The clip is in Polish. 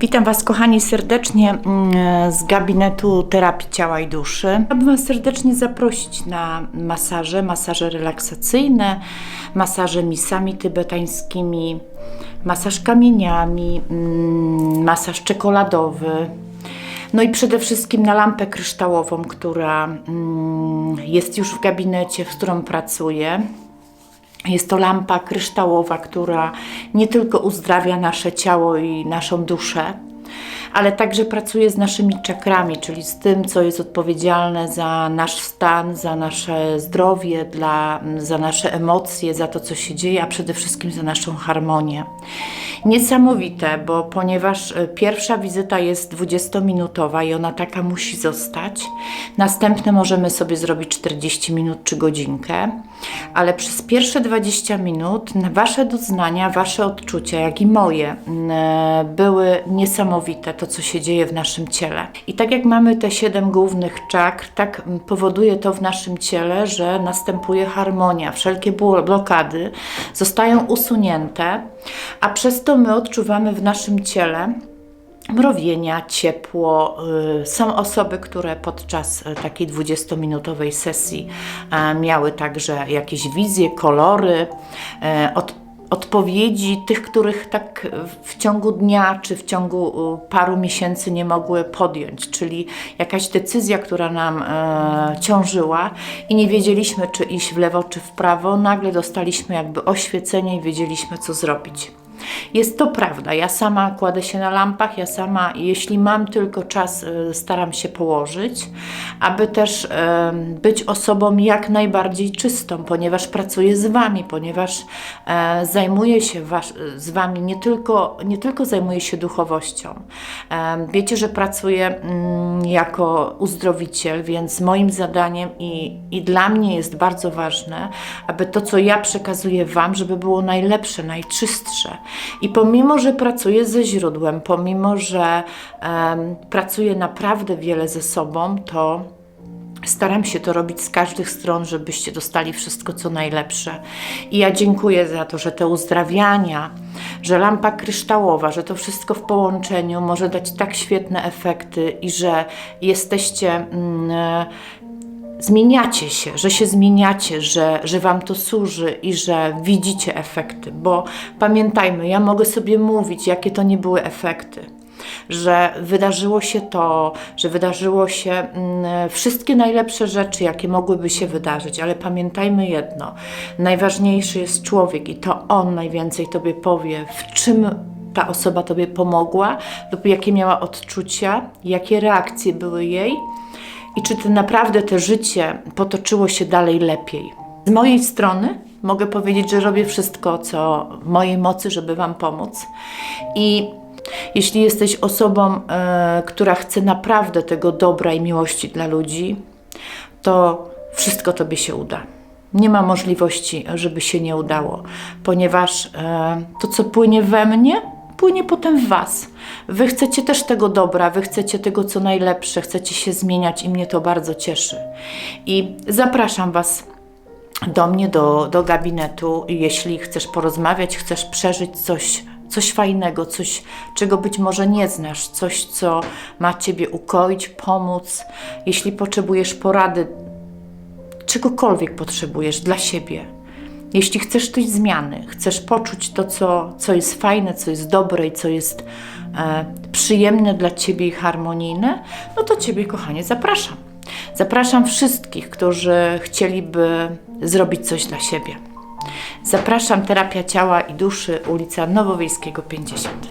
Witam Was, kochani, serdecznie mm, z gabinetu terapii ciała i duszy. Chciałabym Was serdecznie zaprosić na masaże, masaże relaksacyjne, masaże misami tybetańskimi, masaż kamieniami, mm, masaż czekoladowy. No i przede wszystkim na lampę kryształową, która mm, jest już w gabinecie, z którą pracuję. Jest to lampa kryształowa, która nie tylko uzdrawia nasze ciało i naszą duszę, ale także pracuje z naszymi czakrami, czyli z tym, co jest odpowiedzialne za nasz stan, za nasze zdrowie, dla, za nasze emocje, za to, co się dzieje, a przede wszystkim za naszą harmonię. Niesamowite, bo ponieważ e, pierwsza wizyta jest 20-minutowa i ona taka musi zostać, następne możemy sobie zrobić 40 minut czy godzinkę, ale przez pierwsze 20 minut Wasze doznania, Wasze odczucia, jak i moje, e, były niesamowite, to co się dzieje w naszym ciele. I tak jak mamy te siedem głównych czakr, tak powoduje to w naszym ciele, że następuje harmonia. Wszelkie blokady zostają usunięte, a przez to my odczuwamy w naszym ciele mrowienia, ciepło. Y, Są osoby, które podczas y, takiej 20-minutowej sesji miały także jakieś wizje, kolory, e, od, odpowiedzi tych, których tak w ciągu dnia czy w ciągu paru miesięcy nie mogły podjąć, czyli jakaś decyzja, która nam e, ciążyła i nie wiedzieliśmy, czy iść w lewo, czy w prawo, nagle dostaliśmy jakby oświecenie i wiedzieliśmy, co zrobić. Jest to prawda. Ja sama kładę się na lampach, ja sama, jeśli mam tylko czas, y, staram się położyć, aby też em, być osobą jak najbardziej czystą, ponieważ pracuję z Wami, ponieważ e, zajmuję się was, z Wami, nie tylko, nie tylko zajmuję się duchowością. Wiecie, że pracuję mm, jako uzdrowiciel, więc moim zadaniem i, i dla mnie jest bardzo ważne, aby to, co ja przekazuję Wam, żeby było najlepsze, najczystsze. I pomimo, że pracuję ze źródłem, pomimo, że em, pracuję naprawdę wiele ze sobą, to Staram się to robić z każdych stron, żebyście dostali wszystko, co najlepsze. I ja dziękuję za to, że te uzdrawiania, że lampa kryształowa, że to wszystko w połączeniu może dać tak świetne efekty i że jesteście. Zmieniacie się, że się zmieniacie, że, że Wam to służy i że widzicie efekty, bo pamiętajmy, ja mogę sobie mówić, jakie to nie były efekty. Że wydarzyło się to, że wydarzyło się mm, wszystkie najlepsze rzeczy, jakie mogłyby się wydarzyć, ale pamiętajmy jedno: najważniejszy jest człowiek i to on najwięcej Tobie powie, w czym ta osoba Tobie pomogła, lub jakie miała odczucia, jakie reakcje były jej i czy to naprawdę to życie potoczyło się dalej lepiej. Z mojej strony mogę powiedzieć, że robię wszystko, co w mojej mocy, żeby Wam pomóc. I jeśli jesteś osobą, e, która chce naprawdę tego dobra i miłości dla ludzi, to wszystko Tobie się uda. Nie ma możliwości, żeby się nie udało, ponieważ e, to, co płynie we mnie, płynie potem w Was. Wy chcecie też tego dobra, wy chcecie tego, co najlepsze, chcecie się zmieniać i mnie to bardzo cieszy. I zapraszam Was do mnie, do, do gabinetu, jeśli chcesz porozmawiać, chcesz przeżyć coś, coś fajnego, coś, czego być może nie znasz, coś, co ma Ciebie ukoić, pomóc. Jeśli potrzebujesz porady, czegokolwiek potrzebujesz dla siebie. Jeśli chcesz tej zmiany, chcesz poczuć to, co, co jest fajne, co jest dobre i co jest e, przyjemne dla Ciebie i harmonijne, no to Ciebie, kochanie, zapraszam. Zapraszam wszystkich, którzy chcieliby zrobić coś dla siebie. Zapraszam Terapia Ciała i Duszy, ulica Nowowiejskiego 50.